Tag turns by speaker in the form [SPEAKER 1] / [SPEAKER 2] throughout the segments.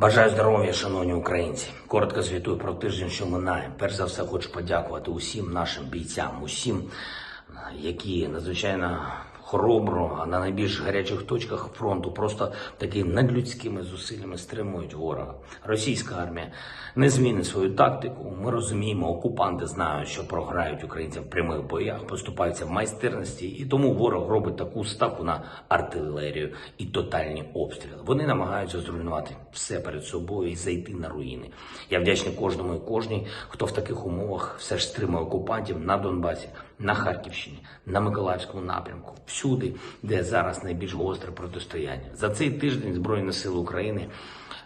[SPEAKER 1] Бажаю здоров'я, шановні українці. Коротко звітую про тиждень, що минає. Перш за все, хочу подякувати усім нашим бійцям, усім, які надзвичайно хоробро, а на найбільш гарячих точках фронту просто такими надлюдськими зусиллями стримують ворога. Російська армія не змінить свою тактику. Ми розуміємо, окупанти знають, що програють українцям в прямих боях, поступаються в майстерності, і тому ворог робить таку ставку на артилерію і тотальні обстріли. Вони намагаються зруйнувати все перед собою і зайти на руїни. Я вдячний кожному і кожній, хто в таких умовах все ж стримує окупантів на Донбасі, на Харківщині, на Миколаївському напрямку, всюди, де зараз найбільш гостре протистояння. За цей тиждень Збройні Сили України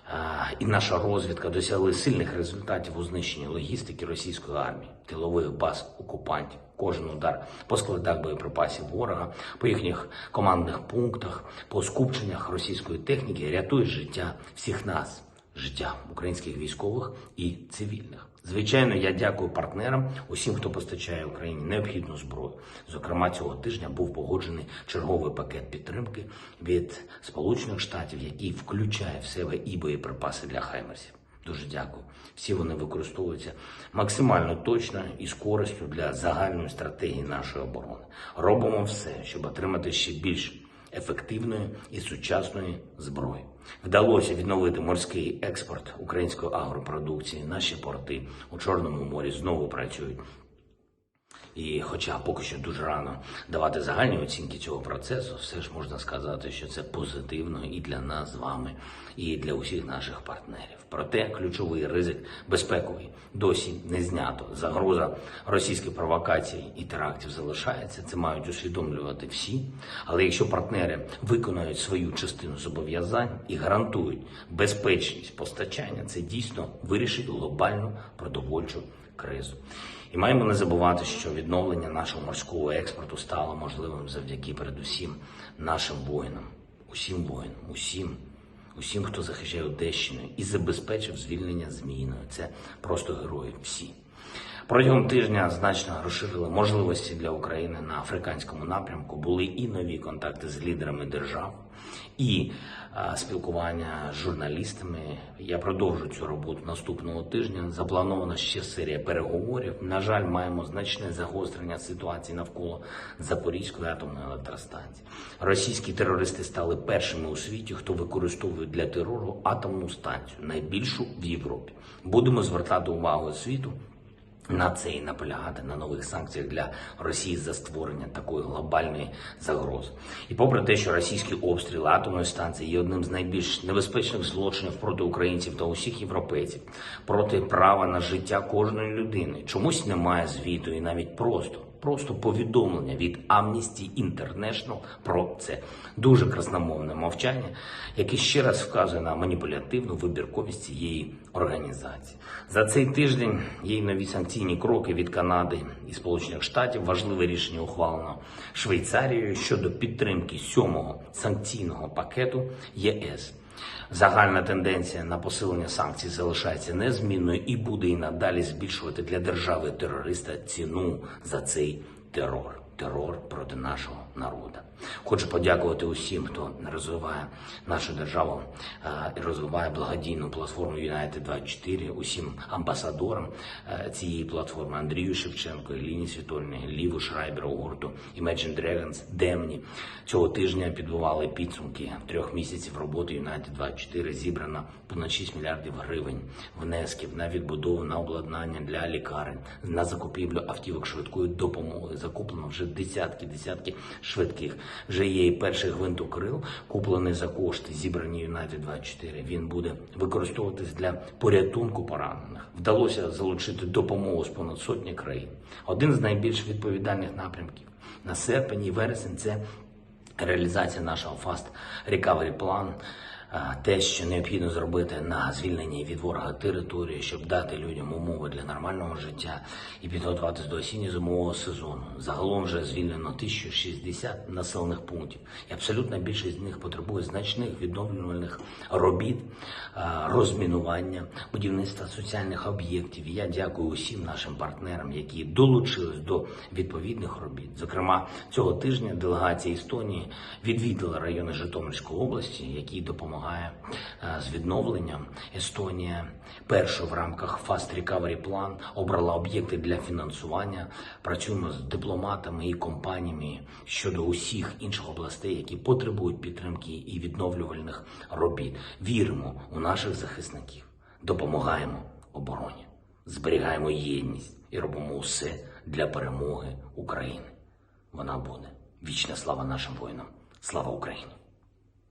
[SPEAKER 1] а, і наша розвідка досягли сильних результатів у знищенні логістики російської армії, тилових баз окупантів. Кожен удар по складах боєприпасів ворога, по їхніх командних пунктах, по скупченнях російської техніки рятує життя всіх нас, життя українських військових і цивільних. Звичайно, я дякую партнерам, усім, хто постачає Україні необхідну зброю. Зокрема, цього тижня був погоджений черговий пакет підтримки від Сполучених Штатів, який включає в себе і боєприпаси для хаймерсів. Дуже дякую. Всі вони використовуються максимально точно і з користю для загальної стратегії нашої оборони. Робимо все, щоб отримати ще більш ефективної і сучасної зброї. Вдалося відновити морський експорт української агропродукції. Наші порти у Чорному морі знову працюють. І хоча поки що дуже рано давати загальні оцінки цього процесу, все ж можна сказати, що це позитивно і для нас з вами, і для усіх наших партнерів. Проте ключовий ризик безпековий досі не знято. Загроза російських провокацій і терактів залишається. Це мають усвідомлювати всі. Але якщо партнери виконують свою частину зобов'язань і гарантують безпечність постачання, це дійсно вирішить глобальну продовольчу кризу. І маємо не забувати, що відновлення нашого морського експорту стало можливим завдяки передусім нашим воїнам, усім воїнам, усім, усім, хто захищає Одещину і забезпечив звільнення зміною. Це просто герої всі. Протягом тижня значно розширили можливості для України на африканському напрямку. Були і нові контакти з лідерами держав, і спілкування з журналістами. Я продовжу цю роботу наступного тижня. Запланована ще серія переговорів. На жаль, маємо значне загострення ситуації навколо Запорізької атомної електростанції. Російські терористи стали першими у світі, хто використовує для терору атомну станцію, найбільшу в Європі. Будемо звертати увагу світу на це і наполягати на нових санкціях для Росії за створення такої глобальної загрози. І попри те, що російські обстріли атомної станції є одним з найбільш небезпечних злочинів проти українців та усіх європейців, проти права на життя кожної людини, чомусь немає звіту і навіть просто. Просто повідомлення від Amnesty International про це дуже красномовне мовчання, яке ще раз вказує на маніпулятивну вибірковість цієї організації. За цей тиждень є нові санкційні кроки від Канади і Сполучених Штатів. Важливе рішення ухвалено Швейцарією щодо підтримки сьомого санкційного пакету ЄС. Загальна тенденція на посилення санкцій залишається незмінною і буде і надалі збільшувати для держави терориста ціну за цей терор. Терор проти нашого народу. Хочу подякувати усім, хто розвиває нашу державу е, і розвиває благодійну платформу United 24 усім амбасадорам е, цієї платформи Андрію Шевченко, Еліні Світольні, Ліву Шрайберу гурту Imagine Dragons, Демні. Цього тижня підбивали підсумки трьох місяців роботи United 24 зібрано понад 6 мільярдів гривень внесків на відбудову на обладнання для лікарень, на закупівлю автівок швидкої допомоги. Закуплено вже десятки, десятки швидких. Вже є і перший гвинтокрил, куплений за кошти, зібрані United 24. Він буде використовуватись для порятунку поранених. Вдалося залучити допомогу з понад сотні країн. Один з найбільш відповідальних напрямків на серпень і вересень це реалізація нашого Fast Recovery Plan. Те, що необхідно зробити на звільненні від ворога території, щоб дати людям умови для нормального життя і підготуватись до осінньо-зимового сезону. Загалом вже звільнено 1060 населених пунктів, і абсолютна більшість з них потребує значних відновлювальних робіт, розмінування, будівництва соціальних об'єктів. Я дякую усім нашим партнерам, які долучились до відповідних робіт. Зокрема, цього тижня делегація Естонії відвідала райони Житомирської області, які допомагають допомагає е, з відновленням. Естонія першою в рамках Fast Recovery Plan обрала об'єкти для фінансування. Працюємо з дипломатами і компаніями щодо усіх інших областей, які потребують підтримки і відновлювальних робіт. Віримо у наших захисників, допомагаємо обороні, зберігаємо єдність і робимо усе для перемоги України. Вона буде. Вічна слава нашим воїнам. Слава Україні!